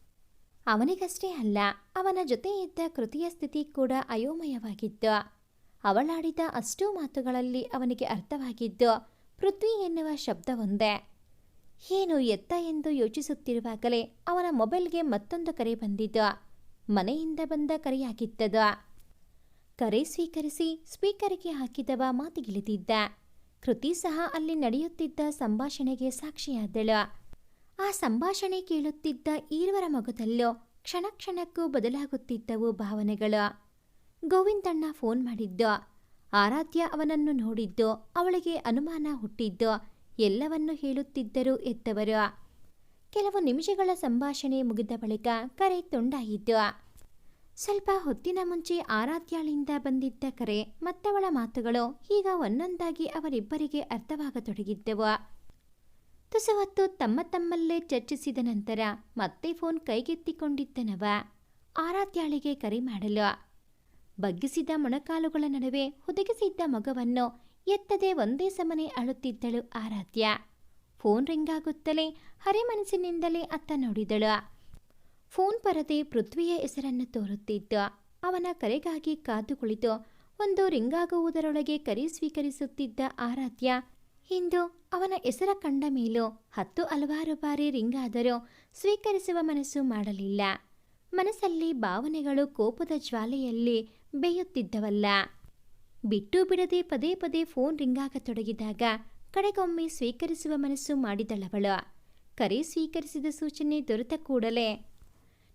ಅವನಿಗಷ್ಟೇ ಅಲ್ಲ, ಅವನ ಜೊತೆ ಇದ್ದ ಕೃತಿಯ ಸ್ಥಿತಿ ಕೂಡ ಅಯೋಮಯವಾಗಿತ್ತು. ಅವಳಾಡಿದ ಅಷ್ಟೂ ಮಾತುಗಳಲ್ಲಿ ಅವನಿಗೆ ಅರ್ಥವಾಗಿದ್ದು, ಪೃಥ್ವಿ ಎನ್ನುವ ಶಬ್ದವೊಂದೇ. ಏನು ಎತ್ತ ಎಂದು ಯೋಚಿಸುತ್ತಿರುವಾಗಲೇ ಅವನ ಮೊಬೈಲ್ಗೆ ಮತ್ತೊಂದು ಕರೆ ಬಂದಿದ್ದು, ಮನೆಯಿಂದ ಬಂದ ಕರೆಯಾಗಿದ್ದದು ಕರೆ ಸ್ವೀಕರಿಸಿ ಸ್ಪೀಕರ್ಗೆ ಹಾಕಿದವ ಮಾತಿಗಿಳಿದಿದ್ದ. ಕೃತಿ ಸಹ ಅಲ್ಲಿ ನಡೆಯುತ್ತಿದ್ದ ಸಂಭಾಷಣೆಗೆ ಸಾಕ್ಷಿಯಾದಳು. ಆ ಸಂಭಾಷಣೆ ಕೇಳುತ್ತಿದ್ದ ಈರ್ವರ ಮಗದಲ್ಲೋ ಕ್ಷಣ ಕ್ಷಣಕ್ಕೂ ಬದಲಾಗುತ್ತಿದ್ದವು ಭಾವನೆಗಳು. ಗೋವಿಂದಣ್ಣ ಫೋನ್ ಮಾಡಿದ್ದು, ಆರಾಧ್ಯ ಅವನನ್ನು ನೋಡಿದ್ದು, ಅವಳಿಗೆ ಅನುಮಾನ ಹುಟ್ಟಿದ್ದು, ಎಲ್ಲವನ್ನು ಹೇಳುತ್ತಿದ್ದರು ಎತ್ತವರು. ಕೆಲವು ನಿಮಿಷಗಳ ಸಂಭಾಷಣೆ ಮುಗಿದ ಬಳಿಕ ಕರೆ ತುಂಡಾಯಿತು. ಸ್ವಲ್ಪ ಹೊತ್ತಿನ ಮುಂಚೆ ಆರಾಧ್ಯಾಳಿಂದ ಬಂದಿದ್ದ ಕರೆ ಮತ್ತವಳ ಮಾತುಗಳು ಈಗ ಒಂದೊಂದಾಗಿ ಅವರಿಬ್ಬರಿಗೆ ಅರ್ಥವಾಗತೊಡಗಿದ್ದವು. ತುಸು ಹೊತ್ತು ತಮ್ಮ ತಮ್ಮಲ್ಲೇ ಚರ್ಚಿಸಿದ ನಂತರ ಮತ್ತೆ ಫೋನ್ ಕೈಗೆತ್ತಿಕೊಂಡಿದ್ದನವ. ಆರಾಧ್ಯಾಳಿಗೆ ಕರೆ ಮಾಡಲು. ಬಗ್ಗಿಸಿದ ಮೊಣಕಾಲುಗಳ ನಡುವೆ ಹುದುಗಿಸಿದ್ದ ಮಗವನ್ನು ಎತ್ತದೆ ಒಂದೇ ಸಮನೆ ಅಳುತ್ತಿದ್ದಳು ಆರಾಧ್ಯ. ಫೋನ್ ರಿಂಗ್ ಆಗುತ್ತಲೇ ಹರಿಮನಸ್ಸಿನಿಂದಲೇ ಅತ್ತ ನೋಡಿದಳು. ಫೋನ್ ಪರದೆ ಪೃಥ್ವಿಯ ಹೆಸರನ್ನು ತೋರುತ್ತಿದ್ದು. ಅವನ ಕರೆಗಾಗಿ ಕಾದು ಕುಳಿತು ಒಂದು ರಿಂಗಾಗುವುದರೊಳಗೆ ಕರೆ ಸ್ವೀಕರಿಸುತ್ತಿದ್ದ ಆರಾಧ್ಯ ಇಂದು ಅವನ ಹೆಸರ ಕಂಡ ಮೇಲೂ ಹತ್ತು ಹಲವಾರು ಬಾರಿ ರಿಂಗಾದರೂ ಸ್ವೀಕರಿಸುವ ಮನಸ್ಸು ಮಾಡಲಿಲ್ಲ. ಮನಸ್ಸಲ್ಲಿ ಭಾವನೆಗಳು ಕೋಪದ ಜ್ವಾಲೆಯಲ್ಲಿ ಬೇಯುತ್ತಿದ್ದವಲ್ಲ. ಬಿಟ್ಟು ಬಿಡದೆ ಪದೇ ಪದೇ ಫೋನ್ ರಿಂಗಾಗತೊಡಗಿದಾಗ ಕಡೆಗೊಮ್ಮೆ ಸ್ವೀಕರಿಸುವ ಮನಸ್ಸು ಮಾಡಿದಳವಳು. ಕರೆ ಸ್ವೀಕರಿಸಿದ ಸೂಚನೆ ದೊರೆತ ಕೂಡಲೇ,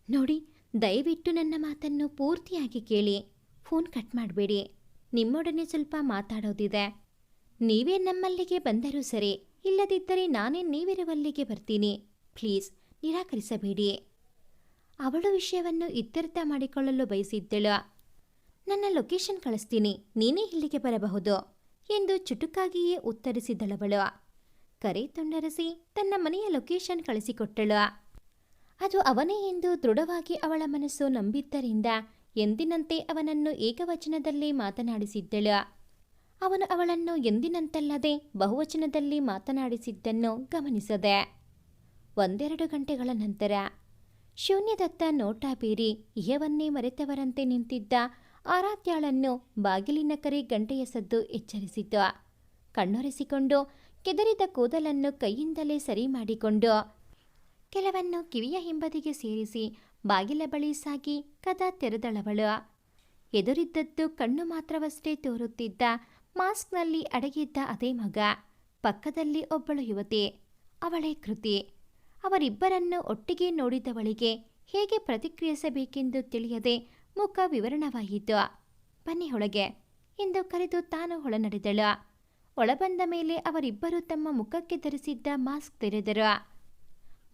ನೋಡಿ, ದಯವಿಟ್ಟು ನನ್ನ ಮಾತನ್ನು ಪೂರ್ತಿಯಾಗಿ ಕೇಳಿ. ಫೋನ್ ಕಟ್ ಮಾಡಬೇಡಿ. ನಿಮ್ಮೊಡನೆ ಸ್ವಲ್ಪ ಮಾತಾಡೋದಿದೆ. ನೀವೇ ನಮ್ಮಲ್ಲಿಗೆ ಬಂದರೂ ಸರಿ, ಇಲ್ಲದಿದ್ದರೆ ನಾನೇ ನೀವಿರುವಲ್ಲಿಗೆ ಬರ್ತೀನಿ. ಪ್ಲೀಸ್, ನಿರಾಕರಿಸಬೇಡಿ. ಅವಳು ವಿಷಯವನ್ನು ಇತ್ಯರ್ಥ ಮಾಡಿಕೊಳ್ಳಲು ಬಯಸಿದ್ದಳು. ನನ್ನ ಲೊಕೇಶನ್ ಕಳಿಸ್ತೀನಿ, ನೀನೇ ಇಲ್ಲಿಗೆ ಬರಬಹುದು ಎಂದು ಚುಟುಕಾಗಿಯೇ ಉತ್ತರಿಸಿದಳವಳು. ಕರೆ ತುಂಡರಿಸಿ ತನ್ನ ಮನೆಯ ಲೊಕೇಶನ್ ಕಳಿಸಿಕೊಟ್ಟಳು. ಅದು ಅವನೇ ಎಂದು ದೃಢವಾಗಿ ಅವಳ ಮನಸ್ಸು ನಂಬಿದ್ದರಿಂದ ಎಂದಿನಂತೆ ಅವನನ್ನು ಏಕವಚನದಲ್ಲಿ ಮಾತನಾಡಿಸಿದ್ದಳು. ಅವನು ಅವಳನ್ನು ಎಂದಿನಂತಲ್ಲದೆ ಬಹುವಚನದಲ್ಲಿ ಮಾತನಾಡಿಸಿದ್ದನ್ನು ಗಮನಿಸದೆ. ಒಂದೆರಡು ಗಂಟೆಗಳ ನಂತರ ಶೂನ್ಯದತ್ತ ನೋಟ ಬೀರಿ ಇಹವನ್ನೇ ಮರೆತವರಂತೆ ನಿಂತಿದ್ದ ಆರಾಧ್ಯಾಳನ್ನು ಬಾಗಿಲಿನ ಕರೆ ಗಂಟೆಯ ಸದ್ದು ಎಚ್ಚರಿಸಿತು. ಕಣ್ಣೊರೆಸಿಕೊಂಡು ಕೆದರಿದ ಕೂದಲನ್ನು ಕೈಯಿಂದಲೇ ಸರಿ ಮಾಡಿಕೊಂಡು ಕೆಲವನ್ನು ಕಿವಿಯ ಹಿಂಬದಿಗೆ ಸೇರಿಸಿ ಬಾಗಿಲ ಬಳಿ ಸಾಗಿ ಕದ ತೆರೆದಳವಳು. ಎದುರಿದ್ದದ್ದು ಕಣ್ಣು ಮಾತ್ರವಷ್ಟೇ ತೋರುತ್ತಿದ್ದ ಮಾಸ್ಕ್ನಲ್ಲಿ ಅಡಗಿದ್ದ ಅದೇ ಮಗ, ಪಕ್ಕದಲ್ಲಿ ಒಬ್ಬಳು ಯುವತಿ, ಅವಳೇ ಕೃತಿ. ಅವರಿಬ್ಬರನ್ನು ಒಟ್ಟಿಗೆ ನೋಡಿದವಳಿಗೆ ಹೇಗೆ ಪ್ರತಿಕ್ರಿಯಿಸಬೇಕೆಂದು ತಿಳಿಯದೆ ಮುಖ ವಿವರಣವಾಯಿತು ಬನ್ನಿ ಒಳಗೆ ಎಂದು ಕರೆದು ತಾನು ಒಳನಡೆದಳು ಒಳಬಂದ ಮೇಲೆ ಅವರಿಬ್ಬರು ತಮ್ಮ ಮುಖಕ್ಕೆ ಧರಿಸಿದ್ದ ಮಾಸ್ಕ್ ತೆರೆದರು.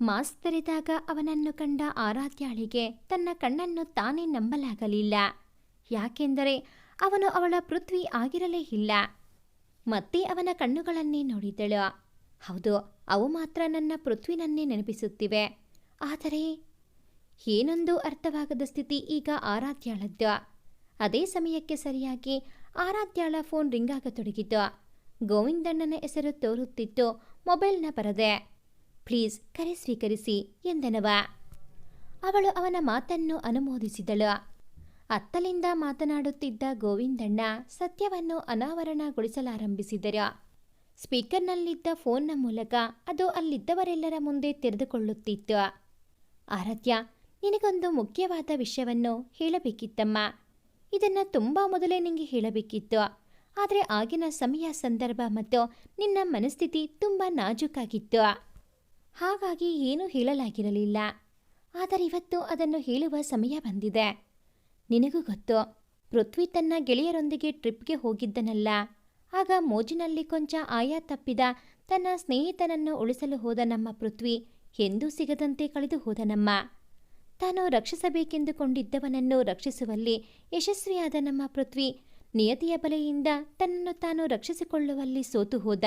ಮಾಸ್ಕ್ ತೆರೆದಾಗ ಅವನನ್ನು ಕಂಡ ಆರಾಧ್ಯಾಳಿಗೆ ತನ್ನ ಕಣ್ಣನ್ನು ತಾನೇ ನಂಬಲಾಗಲಿಲ್ಲ. ಯಾಕೆಂದರೆ ಅವನು ಅವಳ ಪೃಥ್ವಿ ಆಗಿರಲೇ ಇಲ್ಲ. ಮತ್ತೆ ಅವನ ಕಣ್ಣುಗಳನ್ನೇ ನೋಡಿದಳು ಹೌದು, ಅವು ಮಾತ್ರ ನನ್ನ ಪೃಥ್ವಿನನ್ನೇ ನೆನಪಿಸುತ್ತಿವೆ. ಆದರೆ ಏನೊಂದು ಅರ್ಥವಾಗದ ಸ್ಥಿತಿ ಈಗ ಆರಾಧ್ಯಾಳದ್ದು. ಅದೇ ಸಮಯಕ್ಕೆ ಸರಿಯಾಗಿ ಆರಾಧ್ಯಾಳ ಫೋನ್ ರಿಂಗ್ ರಿಂಗಾಗತೊಡಗಿತು. ಗೋವಿಂದಣ್ಣನ ಹೆಸರು ತೋರುತ್ತಿತ್ತು, ಮೊಬೈಲ್ನ ಬರದೆ ಪ್ಲೀಸ್ ಕರೆ ಸ್ವೀಕರಿಸಿ, ಎಂದನವ. ಅವಳು ಅವನ ಮಾತನ್ನು ಅನುಮೋದಿಸಿದಳು. ಅತ್ತಲಿಂದ ಮಾತನಾಡುತ್ತಿದ್ದ ಗೋವಿಂದಣ್ಣ ಸತ್ಯವನ್ನು ಅನಾವರಣಗೊಳಿಸಲಾರಂಭಿಸಿದರು. ಸ್ಪೀಕರ್ನಲ್ಲಿದ್ದ ಫೋನ್ನ ಮೂಲಕ ಅದು ಅಲ್ಲಿದ್ದವರೆಲ್ಲರ ಮುಂದೆ ತೆರೆದುಕೊಳ್ಳುತ್ತಿತ್ತು ಆರಾಧ್ಯ ನಿನಗೊಂದು ಮುಖ್ಯವಾದ ವಿಷಯವನ್ನು ಹೇಳಬೇಕಿತ್ತಮ್ಮ. ಇದನ್ನು ತುಂಬ ಮೊದಲೇ ನಿಂಗೆ ಹೇಳಬೇಕಿತ್ತು. ಆದರೆ ಆಗಿನ ಸಮಯ, ಸಂದರ್ಭ ಮತ್ತು ನಿನ್ನ ಮನಸ್ಥಿತಿ ತುಂಬ ನಾಜೂಕಾಗಿತ್ತು. ಹಾಗಾಗಿ ಏನೂ ಹೇಳಲಾಗಿರಲಿಲ್ಲ. ಆದರೆ ಇವತ್ತು ಅದನ್ನು ಹೇಳುವ ಸಮಯ ಬಂದಿದೆ. ನಿನಗೂ ಗೊತ್ತು, ಪೃಥ್ವಿ ತನ್ನ ಗೆಳೆಯರೊಂದಿಗೆ ಟ್ರಿಪ್ಗೆ ಹೋಗಿದ್ದನಲ್ಲ. ಆಗ ಮೋಜಿನಲ್ಲಿ ಕೊಂಚ ಆಯಾ ತಪ್ಪಿದ ತನ್ನ ಸ್ನೇಹಿತನನ್ನು ಉಳಿಸಲು ಹೋದ ನಮ್ಮ ಪೃಥ್ವಿ ಎಂದೂ ಸಿಗದಂತೆ ಕಳೆದು ಹೋದನಮ್ಮ. ತಾನು ರಕ್ಷಿಸಬೇಕೆಂದುಕೊಂಡಿದ್ದವನನ್ನು ರಕ್ಷಿಸುವಲ್ಲಿ ಯಶಸ್ವಿಯಾದ ನಮ್ಮ ಪೃಥ್ವಿ ನಿಯತಿಯ ಬಲೆಯಿಂದ ತನ್ನನ್ನು ತಾನು ರಕ್ಷಿಸಿಕೊಳ್ಳುವಲ್ಲಿ ಸೋತು ಹೋದ.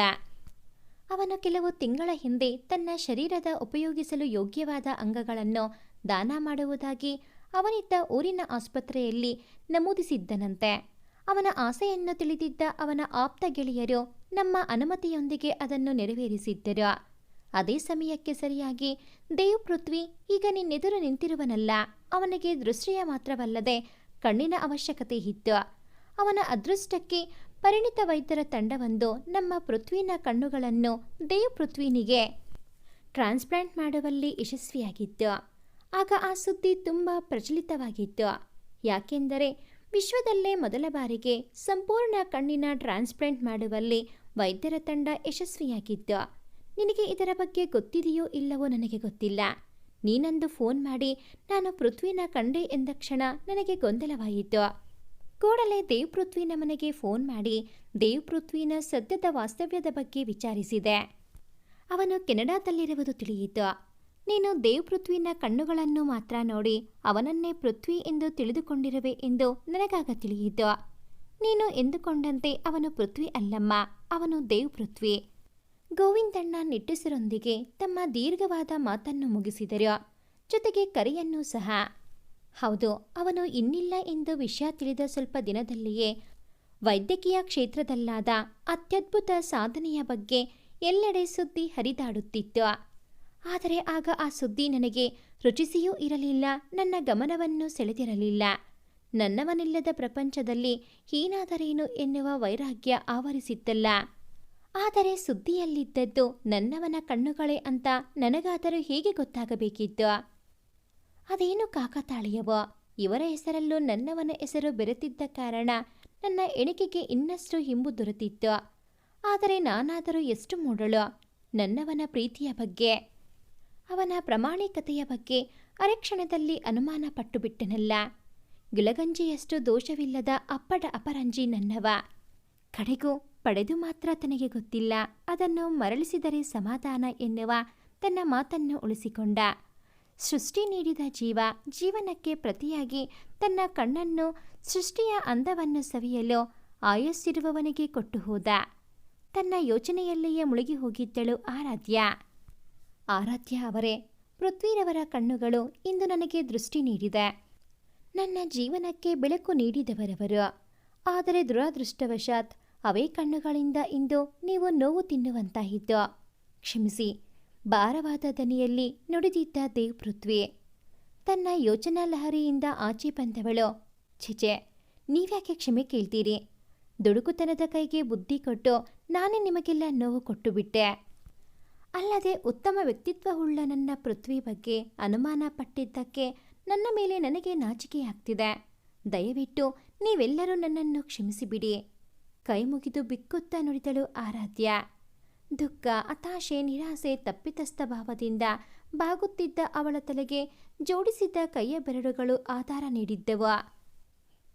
ಅವನು ಕೆಲವು ತಿಂಗಳ ಹಿಂದೆ ತನ್ನ ಶರೀರದ ಉಪಯೋಗಿಸಲು ಯೋಗ್ಯವಾದ ಅಂಗಗಳನ್ನು ದಾನ ಮಾಡುವುದಾಗಿ ಅವನಿದ್ದ ಊರಿನ ಆಸ್ಪತ್ರೆಯಲ್ಲಿ ನಮೂದಿಸಿದ್ದನಂತೆ. ಅವನ ಆಸೆಯನ್ನು ತಿಳಿದಿದ್ದ ಅವನ ಆಪ್ತ ಗೆಳೆಯರು ನಮ್ಮ ಅನುಮತಿಯೊಂದಿಗೆ ಅದನ್ನು ನೆರವೇರಿಸಿದ್ದರು. ಅದೇ ಸಮಯಕ್ಕೆ ಸರಿಯಾಗಿ, ದೇವ್ ಪೃಥ್ವಿ ಈಗ ನಿನ್ನೆದುರು ನಿಂತಿರುವನಲ್ಲ, ಅವನಿಗೆ ದೃಷ್ಟಿಯ ಮಾತ್ರವಲ್ಲದೆ ಕಣ್ಣಿನ ಅವಶ್ಯಕತೆ ಇತ್ತು. ಅವನ ಅದೃಷ್ಟಕ್ಕೆ ಪರಿಣಿತ ವೈದ್ಯರ ತಂಡವೊಂದು ನಮ್ಮ ಪೃಥ್ವಿನ ಕಣ್ಣುಗಳನ್ನು ದೇವ್ ಪೃಥ್ವಿನಿಗೆ ಟ್ರಾನ್ಸ್ಪ್ಲಾಂಟ್ ಮಾಡುವಲ್ಲಿ ಯಶಸ್ವಿಯಾಗಿತ್ತು. ಆಗ ಆ ಸುದ್ದಿ ತುಂಬ ಪ್ರಚಲಿತವಾಗಿತ್ತು. ಯಾಕೆಂದರೆ ವಿಶ್ವದಲ್ಲೇ ಮೊದಲ ಬಾರಿಗೆ ಸಂಪೂರ್ಣ ಕಣ್ಣಿನ ಟ್ರಾನ್ಸ್ಪ್ಲಾಂಟ್ ಮಾಡುವಲ್ಲಿ ವೈದ್ಯರ ತಂಡ ಯಶಸ್ವಿಯಾಗಿತ್ತು. ನಿನಗೆ ಇದರ ಬಗ್ಗೆ ಗೊತ್ತಿದೆಯೋ ಇಲ್ಲವೋ ನನಗೆ ಗೊತ್ತಿಲ್ಲ. ನೀನಂದು ಫೋನ್ ಮಾಡಿ ನಾನು ಪೃಥ್ವಿನ ಕಂಡೆ ಎಂದ ಕ್ಷಣ ನನಗೆ ಗೊಂದಲವಾಯಿತು. ಕೂಡಲೇ ದೇವ್ ಪೃಥ್ವಿನ ಮನೆಗೆ ಫೋನ್ ಮಾಡಿ ದೇವ್ ಪೃಥ್ವಿನ ಸದ್ಯದ ವಾಸ್ತವ್ಯದ ಬಗ್ಗೆ ವಿಚಾರಿಸಿದೆ. ಅವನು ಕೆನಡಾದಲ್ಲಿರುವುದು ತಿಳಿಯಿತು. ನೀನು ದೇವ್ ಪೃಥ್ವಿನ ಕಣ್ಣುಗಳನ್ನು ಮಾತ್ರ ನೋಡಿ ಅವನನ್ನೇ ಪೃಥ್ವಿ ಎಂದು ತಿಳಿದುಕೊಂಡಿರುವೆ ಎಂದು ನನಗಾಗ ತಿಳಿಯಿತು. ನೀನು ಎಂದುಕೊಂಡಂತೆ ಅವನು ಪೃಥ್ವಿ ಅಲ್ಲಮ್ಮ, ಅವನು ದೇವ್ ಪೃಥ್ವಿ. ಗೋವಿಂದಣ್ಣ ನಿಟ್ಟುಸಿರೊಂದಿಗೆ ತಮ್ಮ ದೀರ್ಘವಾದ ಮಾತನ್ನು ಮುಗಿಸಿದರು. ಜೊತೆಗೆ ಕರೆಯನ್ನು ಸಹ. ಹೌದು, ಅವನು ಇನ್ನಿಲ್ಲ ಎಂದು ವಿಷಯ ತಿಳಿದ ಸ್ವಲ್ಪ ದಿನದಲ್ಲಿಯೇ ವೈದ್ಯಕೀಯ ಕ್ಷೇತ್ರದಲ್ಲಾದ ಅತ್ಯದ್ಭುತ ಸಾಧನೆಯ ಬಗ್ಗೆ ಎಲ್ಲೆಡೆ ಸುದ್ದಿ ಹರಿದಾಡುತ್ತಿತ್ತು. ಆದರೆ ಆಗ ಆ ಸುದ್ದಿ ನನಗೆ ರುಚಿಸಿಯೂ ಇರಲಿಲ್ಲ, ನನ್ನ ಗಮನವನ್ನು ಸೆಳೆದಿರಲಿಲ್ಲ. ನನ್ನವನಿಲ್ಲದ ಪ್ರಪಂಚದಲ್ಲಿ ಹೀನಾದರೇನು ಎನ್ನುವ ವೈರಾಗ್ಯ ಆವರಿಸಿತ್ತಲ್ಲ. ಆದರೆ ಸುದ್ದಿಯಲ್ಲಿದ್ದದ್ದು ನನ್ನವನ ಕಣ್ಣುಗಳೇ ಅಂತ ನನಗಾದರೂ ಹೇಗೆ ಗೊತ್ತಾಗಬೇಕಿತ್ತು? ಅದೇನು ಕಾಕತಾಳೀಯವೋ, ಇವರ ಹೆಸರಲ್ಲೂ ನನ್ನವನ ಹೆಸರು ಬೆರೆತಿದ್ದ ಕಾರಣ ನನ್ನ ಎಣಿಕೆಗೆ ಇನ್ನಷ್ಟು ಹಿಂಬು ದೊರೆತಿತ್ತು. ಆದರೆ ನಾನಾದರೂ ಎಷ್ಟು ಮೂಡಳು, ನನ್ನವನ ಪ್ರೀತಿಯ ಬಗ್ಗೆ. ಅವನ ಪ್ರಾಮಾಣಿಕತೆಯ ಬಗ್ಗೆ ಅರೆಕ್ಷಣದಲ್ಲಿ ಅನುಮಾನ ಪಟ್ಟು ಬಿಟ್ಟನಲ್ಲ ಗಿಳಗಂಜಿಯಷ್ಟು ದೋಷವಿಲ್ಲದ ಅಪ್ಪಟ ಅಪರಂಜಿ ನನ್ನವ. ಕಡೆಗೂ ಪಡೆದು ಮಾತ್ರ ತನಗೆ ಗೊತ್ತಿಲ್ಲ. ಅದನ್ನು ಮರಳಿಸಿದರೆ ಸಮಾಧಾನ ಎನ್ನುವ ತನ್ನ ಮಾತನ್ನು ಉಳಿಸಿಕೊಂಡ. ಸೃಷ್ಟಿ ನೀಡಿದ ಜೀವ ಜೀವನಕ್ಕೆ ಪ್ರತಿಯಾಗಿ ತನ್ನ ಕಣ್ಣನ್ನು ಸೃಷ್ಟಿಯ ಅಂದವನ್ನು ಸವಿಯಲು ಆಯಸ್ಸಿರುವವನಿಗೆ ಕೊಟ್ಟು ಹೋದ. ತನ್ನ ಯೋಚನೆಯಲ್ಲಿಯೇ ಮುಳುಗಿ ಹೋಗಿದ್ದಳು ಆರಾಧ್ಯ. ಆರಾಧ್ಯ ಅವರೇ, ಪೃಥ್ವಿರವರ ಕಣ್ಣುಗಳು ಇಂದು ನನಗೆ ದೃಷ್ಟಿ ನೀಡಿದೆ. ನನ್ನ ಜೀವನಕ್ಕೆ ಬೆಳಕು ನೀಡಿದವರವರು, ಆದರೆ ದುರಾದೃಷ್ಟವಶಾತ್ ಅವೇ ಕಣ್ಣುಗಳಿಂದ ಇಂದು ನೀವು ನೋವು ತಿನ್ನುವಂತಾಯಿತು. ಕ್ಷಮಿಸಿ, ಭಾರವಾದ ದನಿಯಲ್ಲಿ ನುಡಿದಿದ್ದ ದೇವ್ ಪೃಥ್ವಿ. ತನ್ನ ಯೋಚನಾ ಲಹರಿಯಿಂದ ಆಚೆ ಬಂದವಳು. ಛೆಚೆ ನೀವ್ಯಾಕೆ ಕ್ಷಮೆ ಕೇಳ್ತೀರಿ? ದುಡುಕುತನದ ಕೈಗೆ ಬುದ್ಧಿ ಕೊಟ್ಟು ನಾನೇ ನಿಮಗೆಲ್ಲ ನೋವು ಕೊಟ್ಟು ಬಿಟ್ಟೆ. ಅಲ್ಲದೆ ಉತ್ತಮ ವ್ಯಕ್ತಿತ್ವವುಳ್ಳ ನನ್ನ ಪೃಥ್ವಿ ಬಗ್ಗೆ ಅನುಮಾನ ಪಟ್ಟಿದ್ದಕ್ಕೆ ನನ್ನ ಮೇಲೆ ನನಗೆ ನಾಚಿಕೆಯಾಗ್ತಿದೆ. ದಯವಿಟ್ಟು ನೀವೆಲ್ಲರೂ ನನ್ನನ್ನು ಕ್ಷಮಿಸಿಬಿಡಿ. ಕೈ ಮುಗಿದು ಬಿಕ್ಕುತ್ತಾ ನುಡಿದಳು ಆರಾಧ್ಯ. ದುಃಖ, ಹತಾಶೆ, ನಿರಾಸೆ, ತಪ್ಪಿತಸ್ಥ ಭಾವದಿಂದ ಬಾಗುತ್ತಿದ್ದ ಅವಳ ತಲೆಗೆ ಜೋಡಿಸಿದ್ದ ಕೈಯ ಬೆರಳುಗಳು ಆಧಾರ ನೀಡಿದ್ದವು.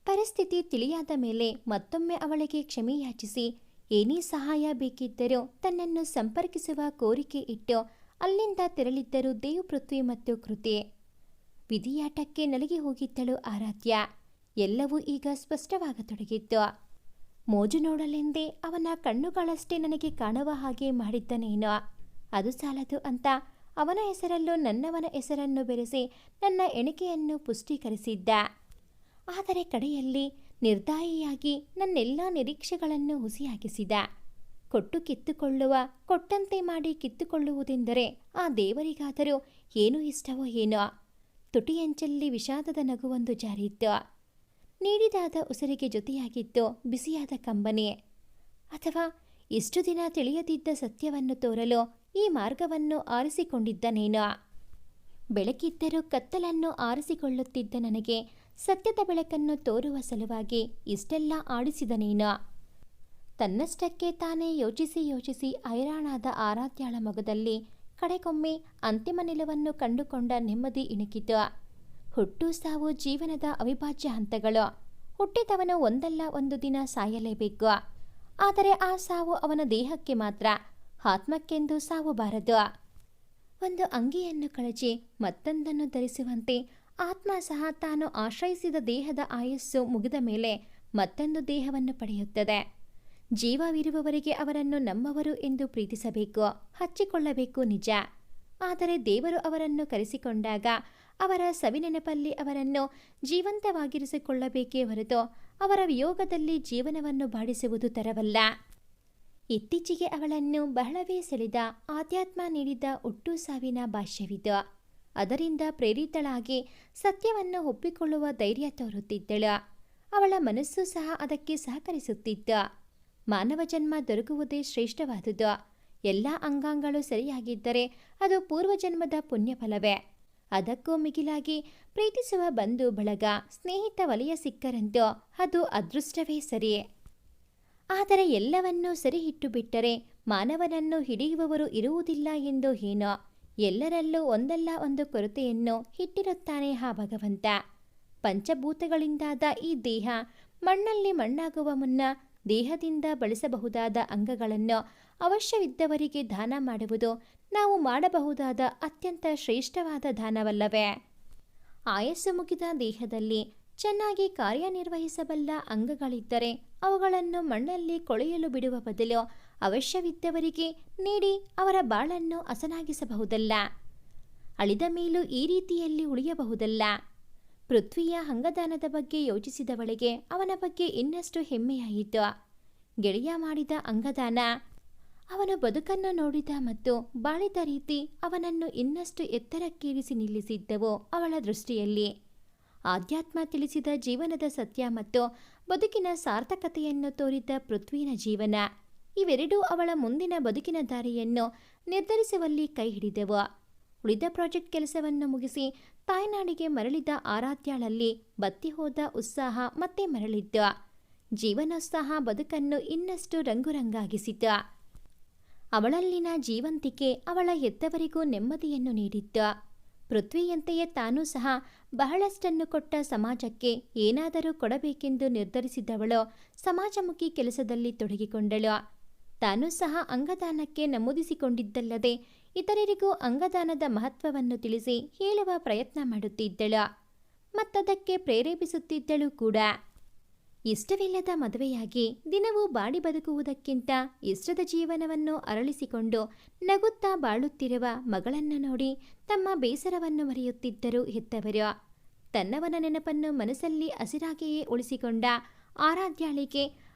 ಪರಿಸ್ಥಿತಿ ತಿಳಿಯಾದ ಮೇಲೆ ಮತ್ತೊಮ್ಮೆ ಅವಳಿಗೆ ಕ್ಷಮೆಯಾಚಿಸಿ ಏನೇ ಸಹಾಯ ಬೇಕಿದ್ದರೂ ತನ್ನನ್ನು ಸಂಪರ್ಕಿಸುವ ಕೋರಿಕೆ ಇಟ್ಟು ಅಲ್ಲಿಂದ ತೆರಳಿದ್ದರು ದೇವ್ ಪೃಥ್ವಿ ಮತ್ತು ಕೃತಿ. ವಿಧಿಯಾಟಕ್ಕೆ ನಲಗಿ ಹೋಗಿದ್ದಳು ಆರಾಧ್ಯ. ಎಲ್ಲವೂ ಈಗ ಸ್ಪಷ್ಟವಾಗತೊಡಗಿತ್ತು. ಮೋಜು ನೋಡಲೆಂದೇ ಅವನ ಕಣ್ಣುಗಳಷ್ಟೇ ನನಗೆ ಕಾಣುವ ಹಾಗೆ ಮಾಡಿದ್ದನೇನೋ. ಅದು ಸಾಲದು ಅಂತ ಅವನ ಹೆಸರಲ್ಲೂ ನನ್ನವನ ಹೆಸರನ್ನು ಬೆರೆಸಿ ನನ್ನ ಎಣಿಕೆಯನ್ನು ಪುಷ್ಟೀಕರಿಸಿದ್ದ. ಆದರೆ ಕಡೆಯಲ್ಲಿ ನಿರ್ದಾಯಿಯಾಗಿ ನನ್ನೆಲ್ಲ ನಿರೀಕ್ಷೆಗಳನ್ನು ಹುಸಿಯಾಗಿಸಿದ. ಕೊಟ್ಟು ಕಿತ್ತುಕೊಳ್ಳುವ, ಕೊಟ್ಟಂತೆ ಮಾಡಿ ಕಿತ್ತುಕೊಳ್ಳುವುದೆಂದರೆ ಆ ದೇವರಿಗಾದರೂ ಏನು ಇಷ್ಟವೋ ಏನೋ. ತುಟಿಯಂಚಲ್ಲಿ ವಿಷಾದದ ನಗುವೊಂದು ಜಾರಿತ್ತು ನೀಡಿದಾದ ಉಸಿರಿಗೆ ಜೊತೆಯಾಗಿತ್ತು ಬಿಸಿಯಾದ ಕಂಬನಿ. ಅಥವಾ ಇಷ್ಟು ದಿನ ತಿಳಿಯದಿದ್ದ ಸತ್ಯವನ್ನು ತೋರಲು ಈ ಮಾರ್ಗವನ್ನು ಆರಿಸಿಕೊಂಡಿದ್ದನೇನೋ. ಬೆಳಕಿದ್ದರೂ ಕತ್ತಲನ್ನು ಆರಿಸಿಕೊಳ್ಳುತ್ತಿದ್ದ ನನಗೆ ಸತ್ಯದ ಬೆಳಕನ್ನು ತೋರುವ ಸಲುವಾಗಿ ಇಷ್ಟೆಲ್ಲ ಆಡಿಸಿದನೇನ? ತನ್ನಷ್ಟಕ್ಕೆ ತಾನೇ ಯೋಚಿಸಿ ಯೋಚಿಸಿ ಐರಾಣಾದ ಆರಾಧ್ಯಾಳ ಮಗದಲ್ಲಿ ಕಡೆಗೊಮ್ಮೆ ಅಂತಿಮ ನಿಲುವನ್ನು ಕಂಡುಕೊಂಡ ನೆಮ್ಮದಿ ಇಣುಕಿತು. ಹುಟ್ಟು ಸಾವು ಜೀವನದ ಅವಿಭಾಜ್ಯ ಹಂತಗಳು. ಹುಟ್ಟಿದವನು ಒಂದಲ್ಲ ಒಂದು ದಿನ ಸಾಯಲೇಬೇಕು. ಆದರೆ ಆ ಸಾವು ಅವನ ದೇಹಕ್ಕೆ ಮಾತ್ರ, ಆತ್ಮಕ್ಕೆಂದು ಸಾವು ಬಾರದು ಒಂದು ಅಂಗಿಯನ್ನು ಕಳಚಿ ಮತ್ತೊಂದನ್ನು ಧರಿಸುವಂತೆ ಆತ್ಮ ಸಹ ತಾನು ಆಶ್ರಯಿಸಿದ ದೇಹದ ಆಯಸ್ಸು ಮುಗಿದ ಮೇಲೆ ಮತ್ತೊಂದು ದೇಹವನ್ನು ಪಡೆಯುತ್ತದೆ. ಜೀವವಿರುವವರಿಗೆ ಅವರನ್ನು ನಮ್ಮವರು ಎಂದು ಪ್ರೀತಿಸಬೇಕು, ಹಚ್ಚಿಕೊಳ್ಳಬೇಕು ನಿಜ. ಆದರೆ ದೇವರು ಅವರನ್ನು ಕರೆಸಿಕೊಂಡಾಗ ಅವರ ಸವಿನೆನಪಲ್ಲಿ ಅವರನ್ನು ಜೀವಂತವಾಗಿರಿಸಿಕೊಳ್ಳಬೇಕೇ ಹೊರತು ಅವರ ವಿಯೋಗದಲ್ಲಿ ಜೀವನವನ್ನು ಬಾಡಿಸುವುದು ತರವಲ್ಲ. ಇತ್ತೀಚೆಗೆ ಅವಳನ್ನು ಬಹಳವೇ ಸೆಳೆದ ಆಧ್ಯಾತ್ಮ ನೀಡಿದ ಒಟ್ಟು ಸಾವಿನ ಭಾಷ್ಯವಿದು. ಅದರಿಂದ ಪ್ರೇರಿತಳಾಗಿ ಸತ್ಯವನ್ನು ಒಪ್ಪಿಕೊಳ್ಳುವ ಧೈರ್ಯ ತೋರುತ್ತಿದ್ದಳು. ಅವಳ ಮನಸ್ಸು ಸಹ ಅದಕ್ಕೆ ಸಹಕರಿಸುತ್ತಿದ್ದ. ಮಾನವ ಜನ್ಮ ದೊರಕುವುದೇ ಶ್ರೇಷ್ಠವಾದುದು. ಎಲ್ಲ ಅಂಗಾಂಗಗಳು ಸರಿಯಾಗಿದ್ದರೆ ಅದು ಪೂರ್ವಜನ್ಮದ ಪುಣ್ಯಫಲವೇ. ಅದಕ್ಕೂ ಮಿಗಿಲಾಗಿ ಪ್ರೀತಿಸುವ ಬಂಧು ಬಳಗ, ಸ್ನೇಹಿತ ವಲಯ ಸಿಕ್ಕರಂತೋ ಅದು ಅದೃಷ್ಟವೇ ಸರಿ. ಆದರೆ ಎಲ್ಲವನ್ನೂ ಸರಿಹಿಟ್ಟು ಬಿಟ್ಟರೆ ಮಾನವನನ್ನು ಹಿಡಿಯುವವರು ಇರುವುದಿಲ್ಲ ಎಂದು ಏನೋ ಎಲ್ಲರಲ್ಲೂ ಒಂದಲ್ಲ ಒಂದು ಕೊರತೆಯನ್ನು ಇಟ್ಟಿರುತ್ತಾನೆ ಆ ಭಗವಂತ. ಪಂಚಭೂತಗಳಿಂದಾದ ಈ ದೇಹ ಮಣ್ಣಲ್ಲಿ ಮಣ್ಣಾಗುವ ಮುನ್ನ ದೇಹದಿಂದ ಬಳಸಬಹುದಾದ ಅಂಗಗಳನ್ನು ಅವಶ್ಯವಿದ್ದವರಿಗೆ ದಾನ ಮಾಡುವುದು ನಾವು ಮಾಡಬಹುದಾದ ಅತ್ಯಂತ ಶ್ರೇಷ್ಠವಾದ ದಾನವಲ್ಲವೇ. ಆಯಸ್ಸು ಮುಗಿದ ದೇಹದಲ್ಲಿ ಚೆನ್ನಾಗಿ ಕಾರ್ಯನಿರ್ವಹಿಸಬಲ್ಲ ಅಂಗಗಳಿದ್ದರೆ ಅವುಗಳನ್ನು ಮಣ್ಣಲ್ಲಿ ಕೊಳೆಯಲು ಬಿಡುವ ಬದಲು ಅವಶ್ಯವಿದ್ದವರಿಗೆ ನೀಡಿ ಅವರ ಬಾಳನ್ನು ಹಸನಾಗಿಸಬಹುದಲ್ಲ. ಅಳಿದ ಮೇಲೂ ಈ ರೀತಿಯಲ್ಲಿ ಉಳಿಯಬಹುದಲ್ಲ. ಪೃಥ್ವಿಯ ಅಂಗದಾನದ ಬಗ್ಗೆ ಯೋಚಿಸಿದವಳಿಗೆ ಅವನ ಬಗ್ಗೆ ಇನ್ನಷ್ಟು ಹೆಮ್ಮೆಯಾಯಿತು. ಗೆಳೆಯ ಮಾಡಿದ ಅಂಗದಾನ, ಅವನ ಬದುಕನ್ನು ನೋಡಿದ ಮತ್ತು ಬಾಳಿದ ರೀತಿ ಅವನನ್ನು ಇನ್ನಷ್ಟು ಎತ್ತರಕ್ಕೇರಿಸಿ ನಿಲ್ಲಿಸಿದ್ದವು ಅವಳ ದೃಷ್ಟಿಯಲ್ಲಿ. ಆಧ್ಯಾತ್ಮ ತಿಳಿಸಿದ ಜೀವನದ ಸತ್ಯ ಮತ್ತು ಬದುಕಿನ ಸಾರ್ಥಕತೆಯನ್ನು ತೋರಿದ ಪೃಥ್ವಿನ ಜೀವನ. ಇವೆರಡೂ ಅವಳ ಮುಂದಿನ ಬದುಕಿನ ದಾರಿಯನ್ನು ನಿರ್ಧರಿಸುವಲ್ಲಿ ಕೈ ಹಿಡಿದೆವು. ಉಳಿದ ಪ್ರಾಜೆಕ್ಟ್ ಕೆಲಸವನ್ನು ಮುಗಿಸಿ ತಾಯ್ನಾಡಿಗೆ ಮರಳಿದ ಆರಾಧ್ಯಾಳಲ್ಲಿ ಬತ್ತಿ ಹೋದ ಉತ್ಸಾಹ ಮತ್ತೆ ಮರಳಿದ್ದ. ಜೀವನೋತ್ಸಾಹ ಬದುಕನ್ನು ಇನ್ನಷ್ಟು ರಂಗುರಂಗಾಗಿಸಿದ್ದ. ಅವಳಲ್ಲಿನ ಜೀವಂತಿಕೆ ಅವಳ ಹೆತ್ತವರಿಗೂ ನೆಮ್ಮದಿಯನ್ನು ನೀಡಿದ್ದ ಪೃಥ್ವಿಯಂತೆಯೇ ತಾನೂ ಸಹ ಬಹಳಷ್ಟನ್ನು ಕೊಟ್ಟ ಸಮಾಜಕ್ಕೆ ಏನಾದರೂ ಕೊಡಬೇಕೆಂದು ನಿರ್ಧರಿಸಿದವಳು ಸಮಾಜಮುಖಿ ಕೆಲಸದಲ್ಲಿ ತೊಡಗಿಕೊಂಡಳು. ತಾನೂ ಸಹ ಅಂಗದಾನಕ್ಕೆ ನಮೂದಿಸಿಕೊಂಡಿದ್ದಲ್ಲದೆ ಇತರರಿಗೂ ಅಂಗದಾನದ ಮಹತ್ವವನ್ನು ತಿಳಿಸಿ ಹೇಳುವ ಪ್ರಯತ್ನ ಮಾಡುತ್ತಿದ್ದಳು. ಮತ್ತದಕ್ಕೆ ಪ್ರೇರೇಪಿಸುತ್ತಿದ್ದಳು ಕೂಡ. ಇಷ್ಟವಿಲ್ಲದ ಮದುವೆಯಾಗಿ ದಿನವೂ ಬಾಡಿ ಬದುಕುವುದಕ್ಕಿಂತ ಇಷ್ಟದ ಜೀವನವನ್ನು ಅರಳಿಸಿಕೊಂಡು ನಗುತ್ತಾ ಬಾಳುತ್ತಿರುವ ಮಗಳನ್ನು ನೋಡಿ ತಮ್ಮ ಬೇಸರವನ್ನು ಮರೆಯುತ್ತಿದ್ದರು ಹೆತ್ತವರು. ತನ್ನವನ ನೆನಪನ್ನು ಮನಸ್ಸಲ್ಲಿ ಹಸಿರಾಗಿಯೇ ಉಳಿಸಿಕೊಂಡ ಆರಾಧ್ಯಾಳಿಗೆ